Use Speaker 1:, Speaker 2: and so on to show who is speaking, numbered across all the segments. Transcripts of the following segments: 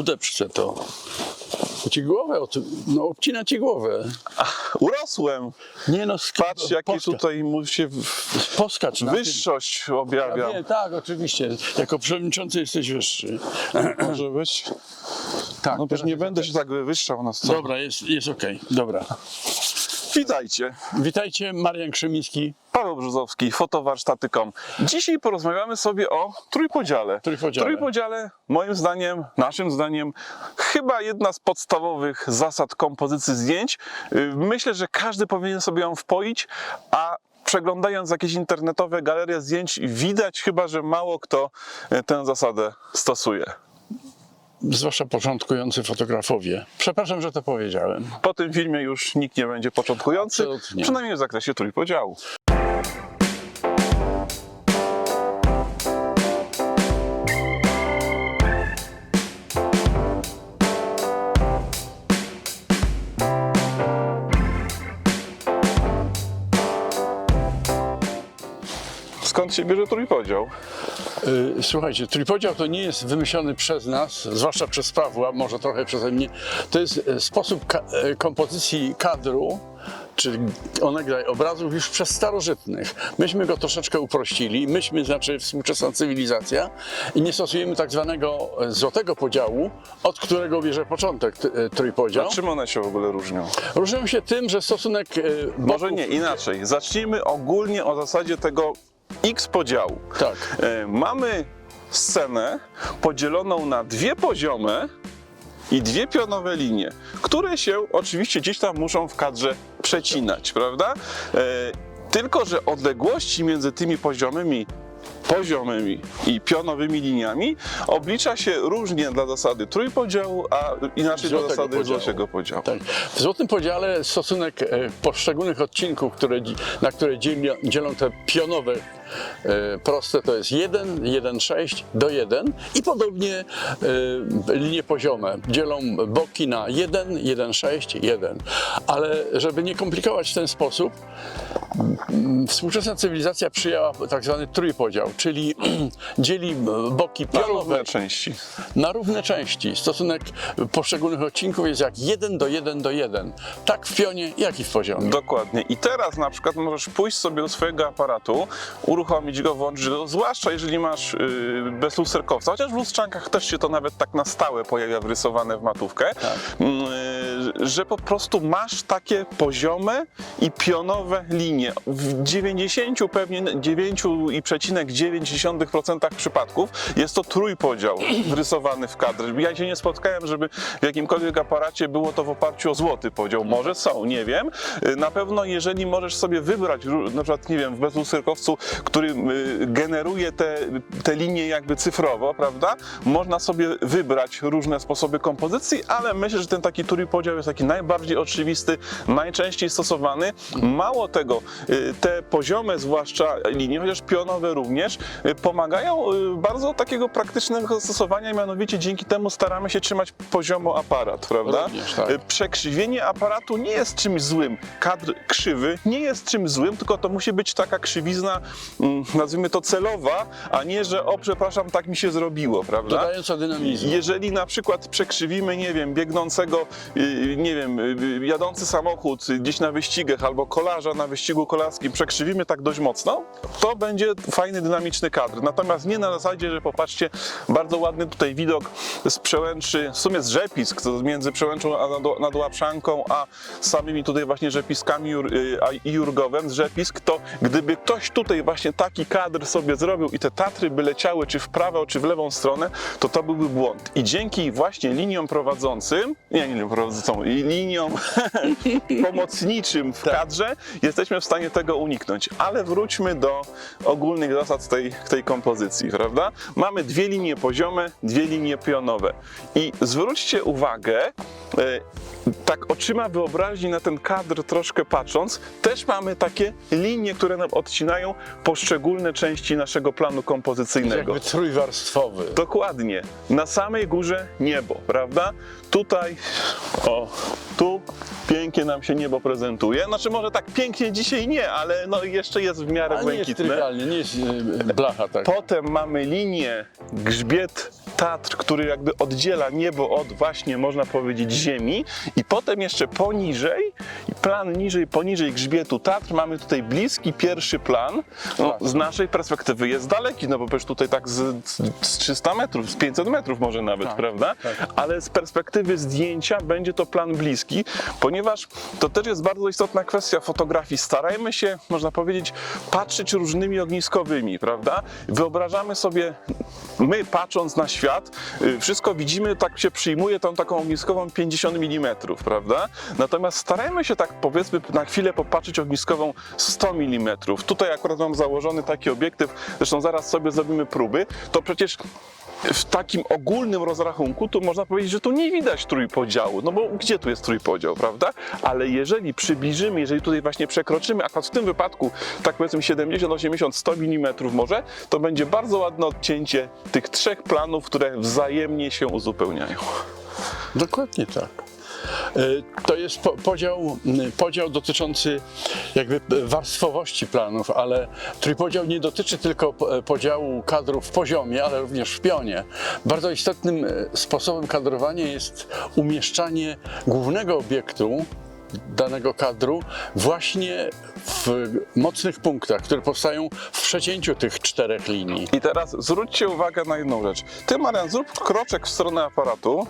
Speaker 1: Udeprzcie to. To ci głowę, od... no obcina ci głowę.
Speaker 2: Urosłem.
Speaker 1: Nie no, sk-
Speaker 2: Patrz, tutaj mu się w-
Speaker 1: Poskacz na tym.
Speaker 2: wyższość
Speaker 1: Ja
Speaker 2: objawia.
Speaker 1: wiem, tak, oczywiście. Jako przewodniczący jesteś wyższy.
Speaker 2: Może być.
Speaker 1: Tak,
Speaker 2: No też
Speaker 1: teraz
Speaker 2: nie
Speaker 1: jest
Speaker 2: będę się tak wywyższał na scenę.
Speaker 1: Dobra, jest, jest okej. Dobra.
Speaker 2: Witajcie.
Speaker 1: Witajcie, Marian Krzymiński.
Speaker 2: Paweł Brzozowski, fotowarsztaty.com. Dzisiaj porozmawiamy sobie o trójpodziale.
Speaker 1: Trójpodziale.
Speaker 2: Trójpodziale, moim zdaniem, naszym zdaniem, chyba jedna z podstawowych zasad kompozycji zdjęć. Yy, Myślę, że każdy powinien sobie ją wpoić, a przeglądając jakieś internetowe galerie zdjęć, widać chyba, że mało kto yy, tę zasadę stosuje.
Speaker 1: Zwłaszcza początkujący fotografowie. Przepraszam, że to powiedziałem.
Speaker 2: Po tym filmie już nikt nie będzie początkujący,
Speaker 1: Absolutnie.
Speaker 2: przynajmniej w zakresie trójpodziału. Skąd się bierze trójpodział?
Speaker 1: Y, Słuchajcie, trójpodział to nie jest wymyślony przez nas, zwłaszcza przez Pawła, może trochę przeze mnie. To jest e, sposób ka- e, kompozycji kadru, czy onegdaj obrazów już przez starożytnych. Myśmy go troszeczkę uprościli, myśmy, znaczy współczesna cywilizacja i nie stosujemy tak zwanego złotego podziału, od którego bierze początek trójpodział.
Speaker 2: A czym one się w ogóle różnią?
Speaker 1: Różnią się tym, że stosunek e,
Speaker 2: Może
Speaker 1: boków-
Speaker 2: nie, inaczej. Zacznijmy ogólnie o zasadzie tego X podziału.
Speaker 1: Tak.
Speaker 2: E, Mamy scenę podzieloną na dwie poziomy i dwie pionowe linie, które się oczywiście gdzieś tam muszą w kadrze przecinać, prawda? E, Tylko, że odległości między tymi poziomymi poziomymi i pionowymi liniami oblicza się różnie dla zasady trójpodziału, a inaczej dla zasady
Speaker 1: podziału.
Speaker 2: złotego podziału.
Speaker 1: Tak. W złotym podziale stosunek e, poszczególnych odcinków, które, na które dzielą, dzielą te pionowe e, proste, to jest 1, 1,6 do 1 i podobnie e, linie poziome dzielą boki na 1, 1,6, 1. Ale żeby nie komplikować w ten sposób, współczesna cywilizacja przyjęła tak zwany trójpodział, czyli dzieli boki
Speaker 2: Na
Speaker 1: pionowe
Speaker 2: równe części.
Speaker 1: na równe części. Stosunek poszczególnych odcinków jest jak 1 do 1 do 1. Tak w pionie, jak i w poziomie.
Speaker 2: Dokładnie. I teraz na przykład możesz pójść sobie do swojego aparatu, uruchomić go, włączyć go, zwłaszcza jeżeli masz yy, bez lusterkowca, chociaż w lustrzankach też się to nawet tak na stałe pojawia wrysowane w matówkę, yy, że po prostu masz takie poziome i pionowe linie. W 90 pewnie 9,9% przypadków jest to trójpodział wrysowany w kadrze. Ja się nie spotkałem, żeby w jakimkolwiek aparacie było to w oparciu o złoty podział. Może są, nie wiem. Na pewno jeżeli możesz sobie wybrać, na przykład, nie wiem, w bezlusterkowcu, który y, generuje te, te linie jakby cyfrowo, prawda? Można sobie wybrać różne sposoby kompozycji, ale myślę, że ten taki trójpodział jest taki najbardziej oczywisty, najczęściej stosowany. Mało tego, y, te poziome zwłaszcza linie, chociaż pionowe również, y, pomagają y, bardzo takiego praktycznego zastosowania, mianowicie dzięki temu staramy się trzymać poziomo aparat, prawda?
Speaker 1: Również, tak.
Speaker 2: Y, Przekrzywienie aparatu nie jest czymś złym. Kadr krzywy nie jest czymś złym, tylko to musi być taka krzywizna, mm, nazwijmy to celowa, a nie, że o przepraszam, tak mi się zrobiło, prawda?
Speaker 1: Dodająca dynamizmu.
Speaker 2: Jeżeli na przykład przekrzywimy, nie wiem, biegnącego, nie wiem, jadący samochód gdzieś na wyścigach albo kolarza na wyścigu kolarskim, przekrzywimy tak dość mocno, to będzie fajny, dynamiczny kadr. Natomiast nie na zasadzie, że popatrzcie, bardzo ładny tutaj widok z przełęczy, w sumie z rzepisk, między przełęczą a nad, nad Łapszanką, a samymi tutaj właśnie rzepiskami jur, y, i Jurgowem z rzepisk, to gdyby ktoś tutaj właśnie taki kadr sobie zrobił i te Tatry by leciały czy w prawą, czy w lewą stronę, to to byłby błąd. I dzięki właśnie liniom prowadzącym, nie liniom prowadzącym, i liniom pomocniczym w kadrze, jesteśmy w stanie tego uniknąć. Ale wróćmy do ogólnych zasad tej, tej kompozycji, prawda? Mamy dwie linie poziome, dwie linie pionowe. I zwróćcie uwagę, e, tak oczyma wyobraźni na ten kadr troszkę patrząc, też mamy takie linie, które nam odcinają poszczególne części naszego planu kompozycyjnego.
Speaker 1: Jakby trójwarstwowy.
Speaker 2: Dokładnie. Na samej górze niebo, prawda? Tutaj, o, tu pięknie nam się niebo prezentuje. Znaczy może tak pięknie dzisiaj nie, ale no jeszcze jest w miarę
Speaker 1: Ale nie jest
Speaker 2: błękitne.
Speaker 1: trywialnie, nie jest y, blacha tak.
Speaker 2: Potem mamy linię grzbiet Tatr, który jakby oddziela niebo od właśnie, można powiedzieć, ziemi i potem jeszcze poniżej, plan niżej, poniżej grzbietu Tatr mamy tutaj bliski pierwszy plan. No, z naszej perspektywy jest daleki, no bo przecież tutaj tak z, z 300 metrów, z 500 metrów może nawet,
Speaker 1: Tak,
Speaker 2: prawda?
Speaker 1: tak.
Speaker 2: Ale z perspektywy zdjęcia będzie to plan bliski, ponieważ to też jest bardzo istotna kwestia fotografii. Starajmy się, można powiedzieć, patrzeć różnymi ogniskowymi, prawda? Wyobrażamy sobie, my patrząc na świat, y, wszystko widzimy, tak się przyjmuje tą taką ogniskową 50 mm, prawda? Natomiast starajmy się tak powiedzmy na chwilę popatrzeć ogniskową 100 mm. Tutaj akurat mam założony taki obiektyw, zresztą zaraz sobie zrobimy próby, to przecież w takim ogólnym rozrachunku to można powiedzieć, że tu nie widać trójpodziału, no bo gdzie tu jest trójpodział, prawda? Ale jeżeli przybliżymy, jeżeli tutaj właśnie przekroczymy, akurat w tym wypadku, tak powiedzmy 70, 80, 100 mm może, to będzie bardzo ładne odcięcie tych trzech planów, które wzajemnie się uzupełniają.
Speaker 1: Dokładnie tak. E, To jest po, podział, podział dotyczący jakby warstwowości planów, ale trójpodział nie dotyczy tylko po- podziału kadrów w poziomie, ale również w pionie. Bardzo istotnym e, sposobem kadrowania jest umieszczanie głównego obiektu danego kadru właśnie w mocnych punktach, które powstają w przecięciu tych czterech linii.
Speaker 2: I teraz zwróćcie uwagę na jedną rzecz. Ty, Marian, zrób kroczek w stronę aparatu,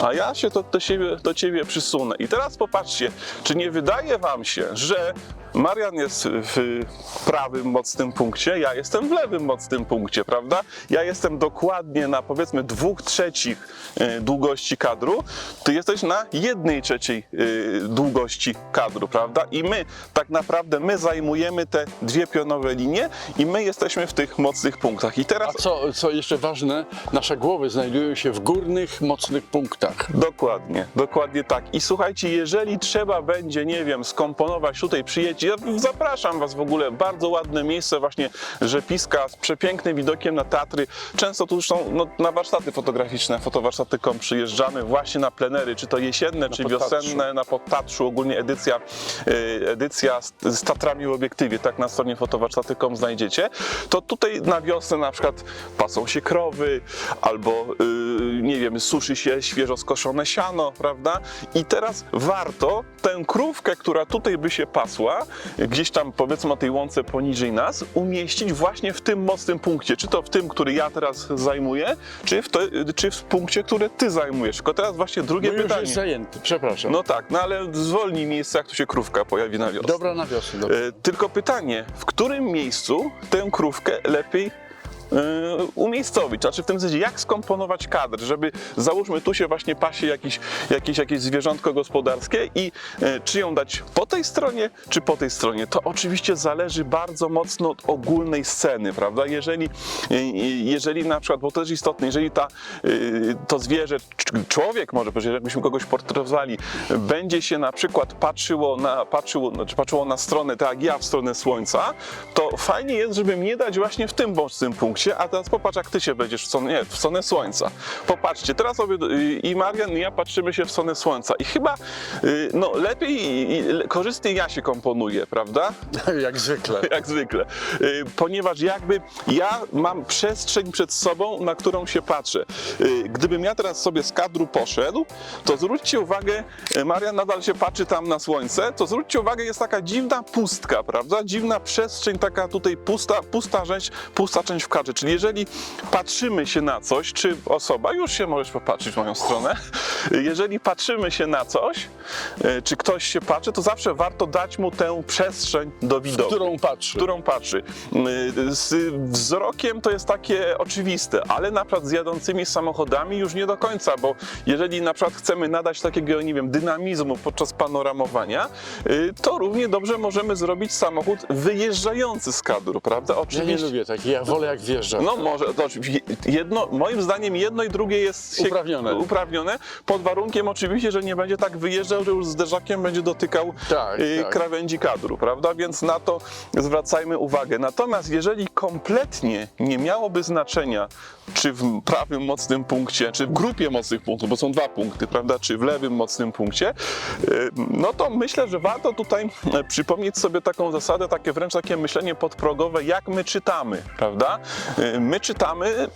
Speaker 2: a ja się to do, siebie, do ciebie przysunę. I teraz popatrzcie, czy nie wydaje wam się, że Marian jest w prawym mocnym punkcie, ja jestem w lewym mocnym punkcie, prawda? Ja jestem dokładnie na powiedzmy dwóch trzecich e, długości kadru, ty jesteś na jednej trzeciej e, długości kadru, prawda? I my tak naprawdę my zajmujemy te dwie pionowe linie i my jesteśmy w tych mocnych punktach. I teraz
Speaker 1: A co, co jeszcze ważne, nasze głowy znajdują się w górnych, mocnych punktach.
Speaker 2: Dokładnie, dokładnie tak. I słuchajcie, jeżeli trzeba będzie, nie wiem, skomponować tutaj, ja zapraszam Was w ogóle, bardzo ładne miejsce, właśnie Rzepiska z przepięknym widokiem na Tatry. Często tu zresztą no, na warsztaty fotograficzne, fotowarsztaty.com przyjeżdżamy właśnie na plenery, czy to jesienne, czy
Speaker 1: Podtatrzu.
Speaker 2: wiosenne, na Podtatrzu, ogólnie edycja, y, edycja z, z Tatrami w obiektywie, tak na stronie fotowarsztaty.com znajdziecie. To tutaj na wiosnę na przykład pasą się krowy, albo y, nie wiem, suszy się świeżo skoszone siano, prawda? I teraz warto tę krówkę, która tutaj by się pasła, gdzieś tam powiedzmy o tej łące poniżej nas, umieścić właśnie w tym mocnym punkcie. Czy to w tym, który ja teraz zajmuję, czy w, te, czy w punkcie, który ty zajmujesz. Tylko teraz właśnie drugie
Speaker 1: Bo już
Speaker 2: pytanie.
Speaker 1: jest zajęty, przepraszam.
Speaker 2: No tak, no ale zwolnij miejsce, jak tu się krówka pojawi na wiosnę.
Speaker 1: Dobra na wiosnę. Dobra.
Speaker 2: E, Tylko pytanie, w którym miejscu tę krówkę lepiej umiejscowić? Znaczy w tym sensie, jak skomponować kadr, żeby załóżmy tu się właśnie pasie jakiś, jakieś, jakieś zwierzątko gospodarskie i e, czy ją dać po tej stronie, czy po tej stronie? To oczywiście zależy bardzo mocno od ogólnej sceny, prawda? Jeżeli, e, jeżeli na przykład, bo to też istotne, jeżeli ta, e, to zwierzę, człowiek może, powiedzieć, jakbyśmy kogoś portretowali, będzie się na przykład patrzyło na, patrzyło, znaczy patrzyło na stronę, tak jak ja w stronę słońca, to fajnie jest, żeby mnie dać właśnie w tym mocnym punkcie, a teraz popatrz, jak ty się będziesz w stronę, nie, w stronę słońca. Popatrzcie, teraz sobie i Marian i ja patrzymy się w stronę słońca i chyba y, no, lepiej i korzystniej ja się komponuję, prawda?
Speaker 1: Jak zwykle.
Speaker 2: jak zwykle. Y, Ponieważ jakby ja mam przestrzeń przed sobą, na którą się patrzę. Y, Gdybym ja teraz sobie z kadru poszedł, to zwróćcie uwagę, Marian nadal się patrzy tam na słońce, to zwróćcie uwagę, jest taka dziwna pustka, prawda? Dziwna przestrzeń, taka tutaj pusta, pusta część, pusta część w kadrze. Czyli jeżeli patrzymy się na coś, czy osoba, już się możesz popatrzeć w moją stronę, jeżeli patrzymy się na coś, y, czy ktoś się patrzy, to zawsze warto dać mu tę przestrzeń do widoku
Speaker 1: Którą patrzy.
Speaker 2: którą patrzy. Yy, Z wzrokiem to jest takie oczywiste, ale na przykład z jadącymi samochodami już nie do końca, bo jeżeli na przykład chcemy nadać takiego, nie wiem, dynamizmu podczas panoramowania, yy, to równie dobrze możemy zrobić samochód wyjeżdżający z kadru, prawda?
Speaker 1: Ja nie
Speaker 2: Oczywiście.
Speaker 1: lubię takich, ja wolę jak wjeżdża.
Speaker 2: No może, to jedno, moim zdaniem jedno i drugie jest
Speaker 1: Uprawnione.
Speaker 2: uprawnione, pod warunkiem oczywiście, że nie będzie tak wyjeżdżał, że już zderzakiem będzie dotykał
Speaker 1: Tak,
Speaker 2: y,
Speaker 1: tak.
Speaker 2: krawędzi kadru, prawda? Więc na to zwracajmy uwagę. Natomiast jeżeli kompletnie nie miałoby znaczenia, czy w prawym mocnym punkcie, czy w grupie mocnych punktów, bo są dwa punkty, prawda? Czy w lewym mocnym punkcie, y, no to myślę, że warto tutaj e, przypomnieć sobie taką zasadę, takie wręcz takie myślenie podprogowe, jak my czytamy, prawda? Y, My czytamy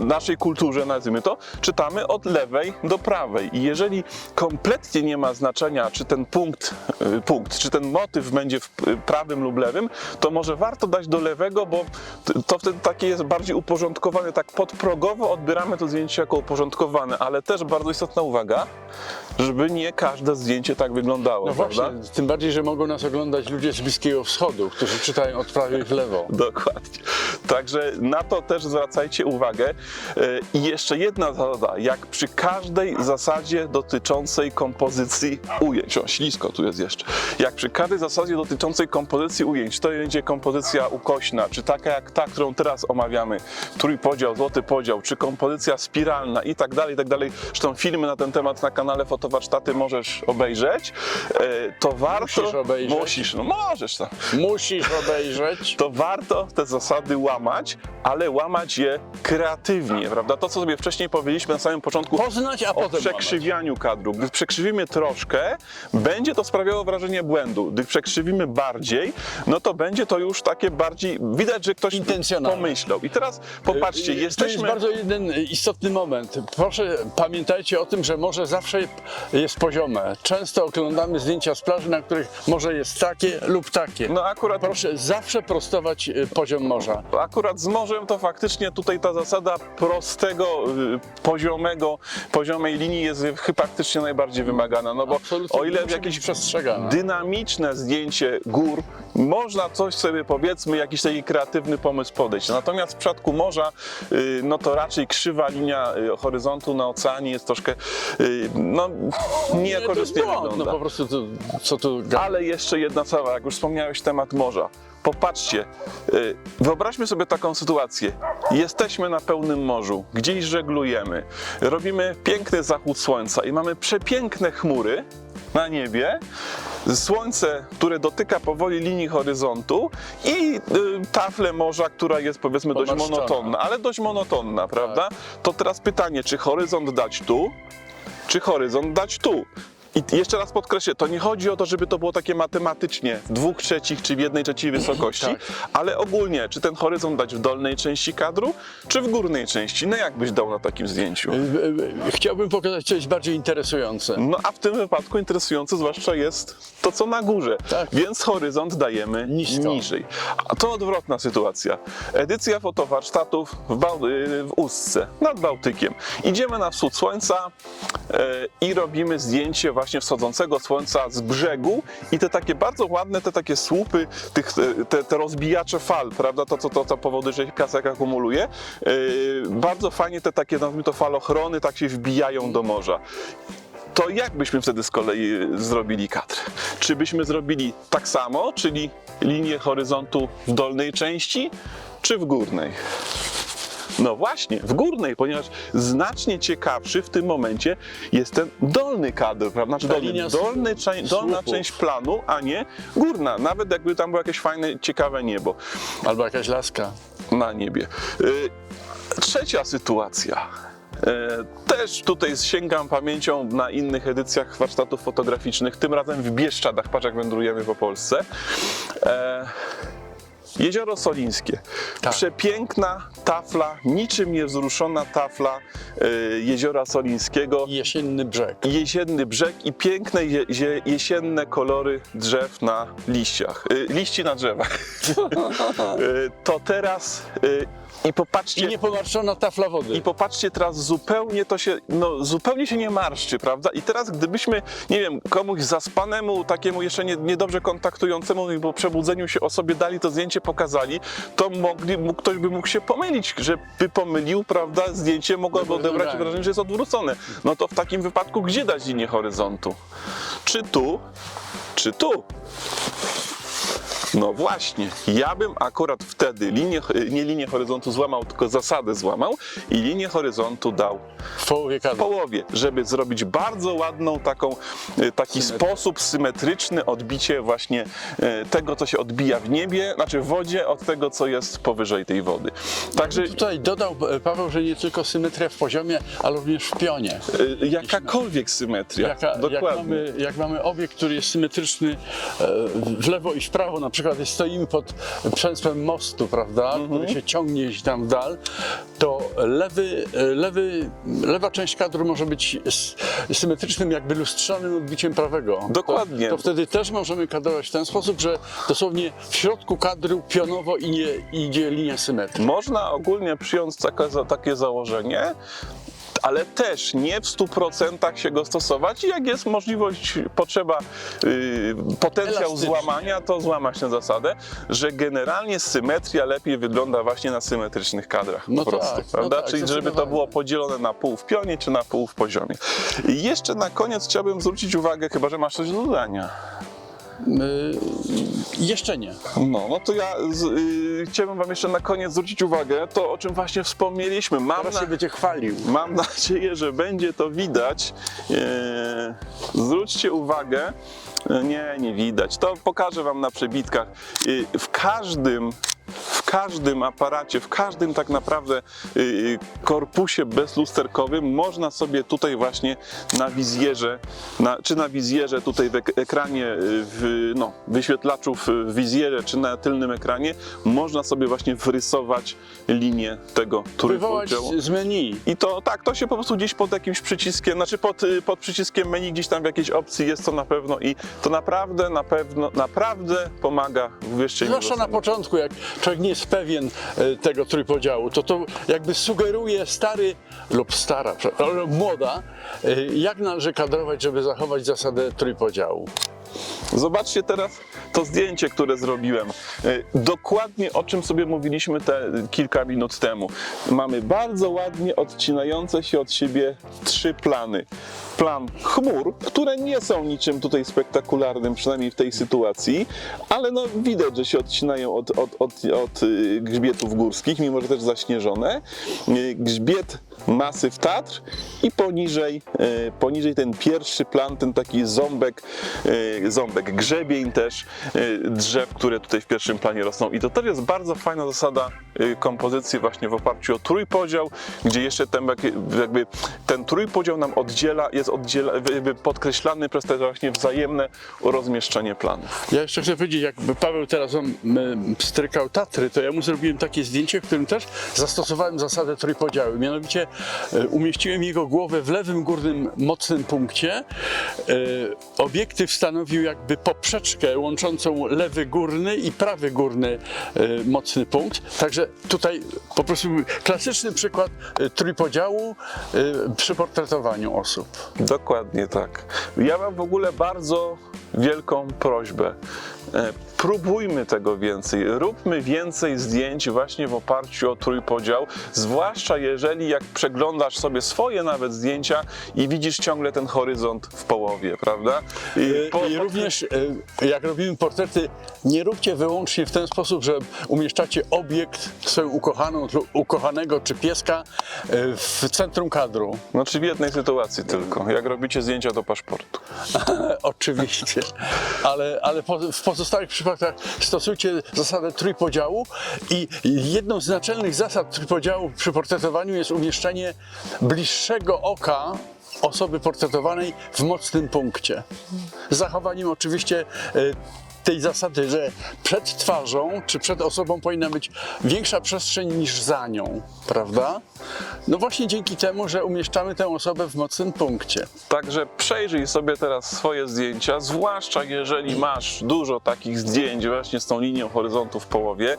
Speaker 2: naszej kulturze, nazwijmy to, czytamy od lewej do prawej. I jeżeli kompletnie nie ma znaczenia, czy ten punkt, y, punkt czy ten motyw będzie w prawym lub lewym, to może warto dać do lewego, bo to wtedy takie jest bardziej uporządkowane, tak podprogowo odbieramy to zdjęcie jako uporządkowane, ale też bardzo istotna uwaga, żeby nie każde zdjęcie tak wyglądało,
Speaker 1: No
Speaker 2: prawda?
Speaker 1: właśnie, tym bardziej, że mogą nas oglądać ludzie z Bliskiego Wschodu, którzy czytają od prawej w lewo.
Speaker 2: Dokładnie. Także na to też zwracajcie uwagę. E, I jeszcze jedna zasada, jak przy każdej zasadzie dotyczącej kompozycji ujęć, o ślisko tu jest jeszcze, jak przy każdej zasadzie dotyczącej kompozycji ujęć, to będzie kompozycja ukośna, czy taka jak ta, którą teraz omawiamy, trójpodział, złoty podział, czy kompozycja spiralna i tak dalej, i tak dalej. Zresztą filmy na ten temat na kanale Fotowarsztaty możesz obejrzeć. E, To warto...
Speaker 1: Musisz obejrzeć.
Speaker 2: Musisz, no możesz tam
Speaker 1: Musisz obejrzeć.
Speaker 2: to warto te zasady łamać, ale łamać je kreatywnie, prawda? To, co sobie wcześniej powiedzieliśmy na samym początku
Speaker 1: Poznać, a
Speaker 2: o
Speaker 1: potem
Speaker 2: przekrzywianiu kadru. Gdy przekrzywimy troszkę, będzie to sprawiało wrażenie błędu. Gdy przekrzywimy bardziej, no to będzie to już takie bardziej, widać, że ktoś
Speaker 1: Intencjonalne.
Speaker 2: pomyślał. I teraz popatrzcie,
Speaker 1: Y, To jest
Speaker 2: jesteśmy...
Speaker 1: bardzo jeden istotny moment. Proszę pamiętajcie o tym, że morze zawsze jest poziome. Często oglądamy zdjęcia z plaży, na których morze jest takie lub takie.
Speaker 2: No akurat
Speaker 1: Proszę zawsze prostować y, poziom morza.
Speaker 2: Akurat z morzem to faktycznie tutaj ta zasada prostego, y, poziomego, poziomej linii jest chyba faktycznie najbardziej wymagana, no bo
Speaker 1: Absolutnie
Speaker 2: o ile jakieś
Speaker 1: przestrzegane.
Speaker 2: dynamiczne zdjęcie gór można coś sobie powiedzmy, jakiś taki kreatywny pomysł podejść. Natomiast w przypadku morza, y, no to raczej krzywa linia y, horyzontu na oceanie jest troszkę, y, no niekorzystnie
Speaker 1: błąd,
Speaker 2: wygląda.
Speaker 1: No po prostu to, co tu
Speaker 2: Ale jeszcze jedna sprawa, jak już wspomniałeś temat morza. Popatrzcie, wyobraźmy sobie taką sytuację. Jesteśmy na pełnym morzu, gdzieś żeglujemy, robimy piękny zachód słońca i mamy przepiękne chmury na niebie, słońce, które dotyka powoli linii horyzontu i y, taflę morza, która jest powiedzmy dość monotonna, ale dość monotonna, prawda? To teraz pytanie, czy horyzont dać tu, czy horyzont dać tu. I jeszcze raz podkreślę, to nie chodzi o to, żeby to było takie matematycznie w dwóch trzecich czy w jednej trzeciej wysokości,
Speaker 1: Tak.
Speaker 2: ale ogólnie, czy ten horyzont dać w dolnej części kadru, czy w górnej części? No jak byś dał na takim zdjęciu?
Speaker 1: Y, y, y, Chciałbym pokazać coś bardziej interesujące.
Speaker 2: No a w tym wypadku interesujące zwłaszcza jest to, co na górze,
Speaker 1: Tak.
Speaker 2: więc horyzont dajemy
Speaker 1: Nisko.
Speaker 2: niżej. A to odwrotna sytuacja. Edycja fotowarsztatów w, Bał- w Ustce, nad Bałtykiem. Idziemy na wschód słońca e, i robimy zdjęcie właśnie wschodzącego słońca z brzegu i te takie bardzo ładne, te takie słupy, tych, te, te rozbijacze fal, prawda, to co to, to powody, że piasek akumuluje, e, bardzo fajnie te takie, nazwijmy to falochrony, tak się wbijają do morza to jak byśmy wtedy z kolei zrobili kadr? Czy byśmy zrobili tak samo, czyli linię horyzontu w dolnej części, czy w górnej? No właśnie, w górnej, ponieważ znacznie ciekawszy w tym momencie jest ten dolny kadr, prawda?
Speaker 1: Ta
Speaker 2: dolny,
Speaker 1: linia
Speaker 2: dolny, cze- dolna
Speaker 1: słupów.
Speaker 2: część planu, a nie górna. Nawet jakby tam było jakieś fajne, ciekawe niebo
Speaker 1: Albo jakaś laska.
Speaker 2: na niebie. Y, Trzecia sytuacja. Y, Też tutaj sięgam pamięcią na innych edycjach warsztatów fotograficznych, tym razem w Bieszczadach, patrz jak wędrujemy po Polsce. E, Jezioro Solińskie.
Speaker 1: Tak.
Speaker 2: Przepiękna tafla, niczym niewzruszona tafla y, Jeziora Solińskiego.
Speaker 1: Jesienny brzeg.
Speaker 2: Jesienny brzeg i piękne je, je, jesienne kolory drzew na liściach, y, liści na drzewach. Y, to teraz y, i popatrzcie,
Speaker 1: I niepomarszczona tafla wody.
Speaker 2: i popatrzcie teraz zupełnie to się, no zupełnie się nie marszczy, prawda? I teraz gdybyśmy, nie wiem, komuś zaspanemu, takiemu jeszcze nie, niedobrze kontaktującemu i po przebudzeniu się osobie dali to zdjęcie, pokazali, to mogli, mógł, ktoś by mógł się pomylić, że by pomylił, prawda? Zdjęcie mogłoby
Speaker 1: No, no,
Speaker 2: odebrać
Speaker 1: tak.
Speaker 2: wrażenie, że jest odwrócone. No to w takim wypadku gdzie dać linię horyzontu? Czy tu, czy tu? No właśnie, ja bym akurat wtedy linię, nie linię horyzontu złamał, tylko zasadę złamał i linię horyzontu dał
Speaker 1: W połowie
Speaker 2: w
Speaker 1: kadru.
Speaker 2: połowie, żeby zrobić bardzo ładną taką, e, taki
Speaker 1: Symetrię.
Speaker 2: sposób symetryczny odbicie właśnie e, tego, co się odbija w niebie, znaczy w wodzie, od tego, co jest powyżej tej wody. Także
Speaker 1: Tutaj dodał e, Paweł, że nie tylko symetria w poziomie, ale również w pionie.
Speaker 2: e, jakakolwiek symetria,
Speaker 1: Jaka, jak,
Speaker 2: dokładnie.
Speaker 1: mamy, jak mamy obiekt, który jest symetryczny e, w lewo i w prawo, na przykład przykład stoimy pod przęsłem mostu, prawda, który się ciągnie gdzieś tam w dal, to lewy, lewy, lewa część kadru może być symetrycznym, jakby lustrzanym odbiciem prawego.
Speaker 2: Dokładnie.
Speaker 1: To, to wtedy też możemy kadrować w ten sposób, że dosłownie w środku kadru pionowo idzie, idzie linia symetrii.
Speaker 2: Można ogólnie przyjąć takie, takie założenie, ale też nie w 100% się go stosować i jak jest możliwość, potrzeba, yy, potencjał złamania, to złamać tę zasadę, że generalnie symetria lepiej wygląda właśnie na symetrycznych kadrach
Speaker 1: No
Speaker 2: po prostu,
Speaker 1: tak, no
Speaker 2: prawda?
Speaker 1: tak,
Speaker 2: Czyli żeby to było podzielone na pół w pionie czy na pół w poziomie. I jeszcze na koniec chciałbym zwrócić uwagę, chyba że masz coś do dodania.
Speaker 1: Yy, jeszcze nie.
Speaker 2: No, no to ja z, yy, chciałbym wam jeszcze na koniec zwrócić uwagę, to o czym właśnie wspomnieliśmy. Mam
Speaker 1: Teraz
Speaker 2: na...
Speaker 1: się będzie chwalił.
Speaker 2: Mam nadzieję, że będzie to widać. Eee, Zwróćcie uwagę. E, Nie, nie widać. To pokażę Wam na przebitkach. W każdym, w każdym aparacie, w każdym tak naprawdę e, korpusie bezlusterkowym można sobie tutaj właśnie na wizjerze, na, czy na wizjerze tutaj w ek- ekranie, e, w no, wyświetlaczów w wizjerze, czy na tylnym ekranie, można sobie właśnie wyrysować linię tego trójpodziału.
Speaker 1: z menu.
Speaker 2: I to tak, to się po prostu gdzieś pod jakimś przyciskiem, znaczy pod, y, pod przyciskiem menu gdzieś tam w jakiejś opcji jest to na pewno i to naprawdę, na pewno, naprawdę pomaga w wyższej
Speaker 1: Zwłaszcza na początku, jak człowiek nie jest pewien e, tego trójpodziału, to to jakby sugeruje stary lub stara, lub młoda, e, jak należy kadrować, żeby zachować zasadę trójpodziału.
Speaker 2: Zobaczcie teraz to zdjęcie, które zrobiłem. Y, Dokładnie o czym sobie mówiliśmy te kilka minut temu. Mamy bardzo ładnie odcinające się od siebie trzy plany. Plan chmur, które nie są niczym tutaj spektakularnym, przynajmniej w tej sytuacji, ale no widać, że się odcinają od, od, od, od y, grzbietów górskich, mimo że też zaśnieżone. Y, Grzbiet masyw Tatr i poniżej, y, poniżej ten pierwszy plan, ten taki ząbek, ząbek grzebień też drzew, które tutaj w pierwszym planie rosną. I to też jest bardzo fajna zasada kompozycji właśnie w oparciu o trójpodział, gdzie jeszcze ten, jakby, ten trójpodział nam oddziela, jest jakby podkreślany przez te właśnie wzajemne rozmieszczenie planów.
Speaker 1: Ja jeszcze chcę powiedzieć, jakby Paweł teraz on strykał Tatry, to ja mu zrobiłem takie zdjęcie, w którym też zastosowałem zasadę trójpodziału. Mianowicie e, umieściłem jego głowę w lewym górnym mocnym punkcie. E, Obiektyw stanowił jakby poprzeczkę łączącą lewy górny i prawy górny e, mocny punkt. Także tutaj po prostu klasyczny przykład trójpodziału przy portretowaniu osób.
Speaker 2: Dokładnie tak. Ja mam w ogóle bardzo wielką prośbę. E, Próbujmy tego więcej, róbmy więcej zdjęć właśnie w oparciu o trójpodział, zwłaszcza jeżeli jak przeglądasz sobie swoje nawet zdjęcia i widzisz ciągle ten horyzont w połowie, prawda?
Speaker 1: I,
Speaker 2: po-
Speaker 1: I również e, jak robimy portrety, nie róbcie wyłącznie w ten sposób, że umieszczacie obiekt swoją ukochaną, ukochanego czy pieska e, w centrum kadru.
Speaker 2: Znaczy w jednej sytuacji tylko, jak robicie zdjęcia do paszportu.
Speaker 1: Oczywiście, ale, ale w pozostałych przypadkach stosujcie zasadę trójpodziału i jedną z naczelnych zasad trójpodziału przy portretowaniu jest umieszczenie bliższego oka osoby portretowanej w mocnym punkcie. Z zachowaniem oczywiście e, tej zasady, że przed twarzą czy przed osobą powinna być większa przestrzeń niż za nią, prawda? No właśnie dzięki temu, że umieszczamy tę osobę w mocnym punkcie.
Speaker 2: Także przejrzyj sobie teraz swoje zdjęcia, zwłaszcza jeżeli masz dużo takich zdjęć właśnie z tą linią horyzontu w połowie.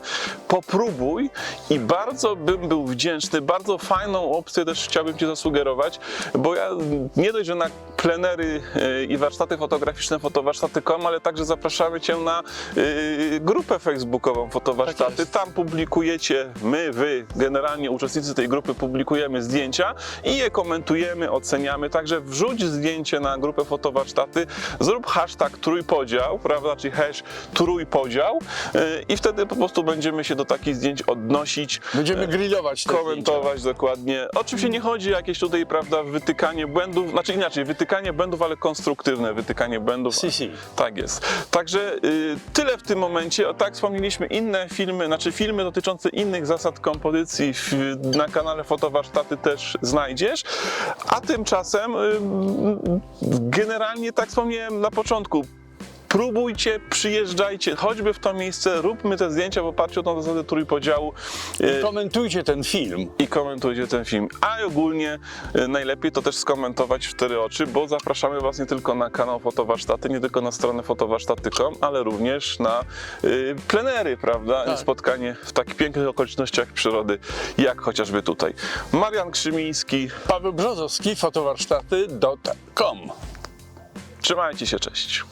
Speaker 2: Popróbuj i bardzo bym był wdzięczny, bardzo fajną opcję też chciałbym Ci zasugerować, bo ja nie dość, że na plenery e, i warsztaty fotograficzne fotowarsztaty.com, ale także zapraszamy Cię na e, grupę facebookową fotowarsztaty.
Speaker 1: Tak.
Speaker 2: Tam publikujecie, my, Wy, generalnie uczestnicy tej grupy publikujemy zdjęcia i je komentujemy, oceniamy. Także wrzuć zdjęcie na grupę fotowarsztaty, zrób hashtag trójpodział, prawda, czyli hash trójpodział yy, i wtedy po prostu będziemy się do takich zdjęć odnosić.
Speaker 1: Będziemy grillować te
Speaker 2: Komentować dokładnie. Oczywiście nie chodzi o jakieś tutaj, prawda, wytykanie błędów, znaczy inaczej, wytykanie błędów, ale konstruktywne wytykanie błędów.
Speaker 1: CC.
Speaker 2: Tak jest. Także y, tyle w tym momencie. O, tak wspomnieliśmy inne filmy, znaczy filmy dotyczące innych zasad kompozycji na kanale Fotowarsztaty też znajdziesz. A tymczasem y, generalnie tak wspomniałem na początku. Próbujcie, przyjeżdżajcie, choćby w to miejsce, róbmy te zdjęcia w oparciu o tą zasadę trójpodziału. e,
Speaker 1: Komentujcie ten film.
Speaker 2: i komentujcie ten film. A ogólnie e, najlepiej to też skomentować w cztery oczy, bo zapraszamy Was nie tylko na kanał Fotowarsztaty, nie tylko na stronę fotowarsztaty.com, ale również na y, plenery, prawda?
Speaker 1: Tak.
Speaker 2: Spotkanie w takich pięknych okolicznościach przyrody, jak chociażby tutaj. Marian Krzymiński,
Speaker 1: Paweł Brzozowski, fotowarsztaty.com.
Speaker 2: trzymajcie się, cześć.